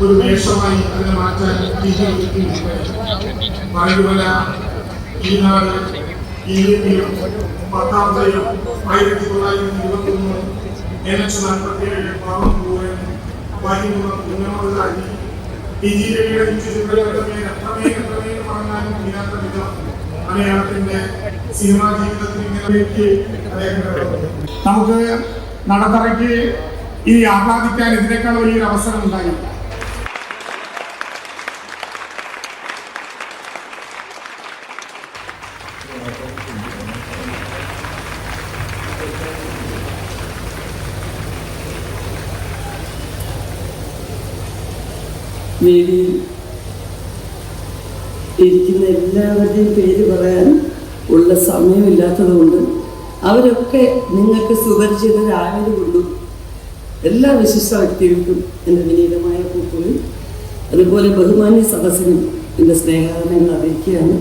ഒരു വേഷമായി അതിനെ മാറ്റാൻ മഴവില ഈ നാട് ഈ പത്താം തരം ആയിരത്തി തൊള്ളായിരത്തി ഇരുപത്തി ഒന്ന് എൻഎച്ച് നാൽപ്പത്തി പാവം മലയാളത്തിന്റെ സിനിമാ ജീവിതത്തിൽ ഇങ്ങനെ നമുക്ക് നടത്തറയ്ക്ക് ഇനി ആഹ്ലാദിക്കാൻ ഇതിനേക്കാൾ വലിയൊരു അവസരം ഉണ്ടായില്ല. വേദിയിൽ ഇരിക്കുന്ന എല്ലാവരുടെയും പേര് പറയാൻ ഉള്ള സമയമില്ലാത്തതുകൊണ്ട് അവരൊക്കെ നിങ്ങൾക്ക് സുപരിചിതരായതുകൊണ്ടും എല്ലാ വിശിഷ്ട വ്യക്തികൾക്കും എന്റെ വിനീതമായ പൂക്കളിൽ അതുപോലെ ബഹുമാന്യ സദസ്സിനും എന്റെ സ്നേഹാദനങ്ങൾ അറിയിക്കുകയാണ്.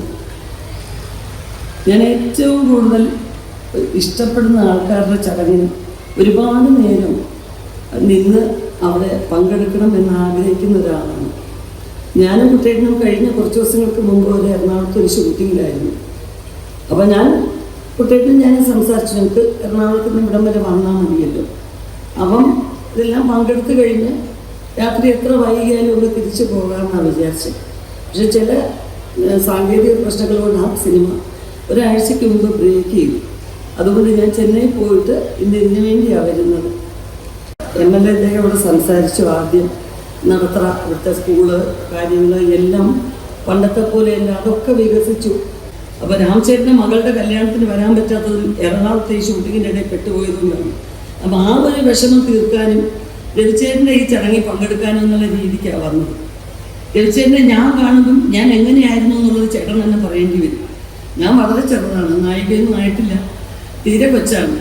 ഞാൻ ഏറ്റവും കൂടുതൽ ഇഷ്ടപ്പെടുന്ന ആൾക്കാരുടെ ചടങ്ങിന് ഒരുപാട് നേരം നിന്ന് അവിടെ പങ്കെടുക്കണം എന്ന് ആഗ്രഹിക്കുന്ന ഒരാളാണ്. ഞാനും കുട്ടിയേട്ടനും കഴിഞ്ഞ കുറച്ച് ദിവസങ്ങൾക്ക് മുമ്പ് ഒരു എറണാകുളത്ത് ഒരു ഷൂട്ടിങ്ങിലായിരുന്നു അപ്പോൾ ഞാൻ കുട്ടിയേട്ടനും ഞാൻ സംസാരിച്ചു ഞങ്ങൾക്ക് എറണാകുളത്ത് നിന്ന് ഇവിടം വരെ വന്നാൽ മതിയല്ലോ. അപ്പം ഇതെല്ലാം പങ്കെടുത്ത് കഴിഞ്ഞ് രാത്രി എത്ര വൈകിയാലും ഇവിടെ തിരിച്ചു പോകാമെന്നാണ് വിചാരിച്ചത്. പക്ഷെ ചില സാങ്കേതിക പ്രശ്നങ്ങൾ കൊണ്ട് ആ സിനിമ ഒരാഴ്ചയ്ക്ക് മുമ്പ് ബ്രേക്ക് ചെയ്തു അതുകൊണ്ട് ഞാൻ ചെന്നൈ പോയിട്ട് ഇന്ന് ഇതിനു വേണ്ടിയാണ് വരുന്നത്. എം എൽ എ ഇവിടെ സംസാരിച്ചു ആദ്യം. നടത്ര ഇവിടുത്തെ സ്കൂൾ കാര്യങ്ങൾ എല്ലാം പണ്ടത്തെ പോലെയല്ല അതൊക്കെ വികസിച്ചു. അപ്പോൾ രാംചേട്ടന്റെ മകളുടെ കല്യാണത്തിന് വരാൻ പറ്റാത്തതും എറണാകുളത്തെ ഷൂട്ടിങ്ങിന്റെ ഇടയിൽ പെട്ടുപോയതുകൊണ്ടാണ് അപ്പോൾ ആ ഒരു വിഷമം തീർക്കാനും രവിചേട്ടന്റെ ഈ ചടങ്ങിൽ പങ്കെടുക്കാനും എന്നുള്ള രീതിക്കാണ് വന്നത്. രവിചേട്ടനെ ഞാൻ കാണുമ്പം ഞാൻ എങ്ങനെയായിരുന്നു എന്നുള്ളത് ചേട്ടൻ തന്നെ പറയേണ്ടി വരും. ഞാൻ വളരെ ചെറുതാണ് നായികയൊന്നും ആയിട്ടില്ല തീരെ കൊച്ചാണ്.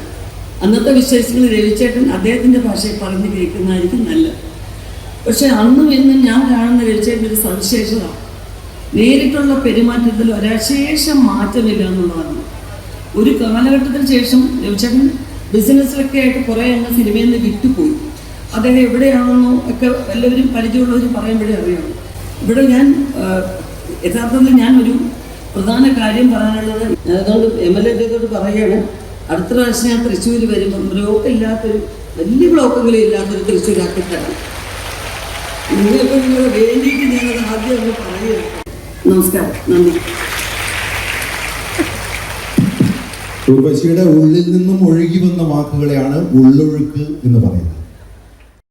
അന്നത്തെ വിശേഷങ്ങൾ രവിചേട്ടൻ അദ്ദേഹത്തിന്റെ ഭാഷയിൽ പറഞ്ഞു കേൾക്കുന്നതായിരിക്കും നല്ലത്. പക്ഷെ അന്നും ഇന്നും ഞാൻ കാണുന്ന രവിചേട്ടന്റെ ഒരു സവിശേഷത നേരിട്ടുള്ള പെരുമാറ്റത്തിൽ ഒരശേഷം മാറ്റമില്ല എന്നുള്ളതാണ്. ഒരു കാലഘട്ടത്തിന് ശേഷം രവിചേട്ടൻ ബിസിനസ്സിലൊക്കെ ആയിട്ട് കുറേ അങ്ങ് സിനിമയിൽ നിന്ന് വിട്ടുപോയി. അദ്ദേഹം എവിടെയാണെന്നോ ഒക്കെ എല്ലാവരും പരിചയമുള്ളവരും പറയുമ്പോഴേ അറിയാം ഇവിടെ ഞാൻ യഥാർത്ഥത്തിൽ ഞാൻ ഒരു പ്രധാന കാര്യം പറയാനുള്ളത് ഞാൻ അതുകൊണ്ട് എം എൽ എത്തോട് പറയുകയാണ്. അടുത്ത പ്രാവശ്യം ഞാൻ തൃശ്ശൂർ വരുമ്പോൾ ബ്ലോക്ക് ഇല്ലാത്തൊരു വലിയ ബ്ലോക്കുകളും ഇല്ലാത്തൊരു തൃശ്ശൂരാക്കി തരാം നിങ്ങൾക്ക് നിങ്ങൾ വേണ്ടിയിട്ട് ഞാനത് ആദ്യം ഒന്ന് പറയുക നമസ്കാരം. നന്ദി. ഉർവശിയുടെ ഉള്ളിൽ നിന്നും ഒഴുകി വന്ന വാക്കുകളെയാണ് ഉള്ളൊഴുക്ക് എന്ന് പറയുന്നത്.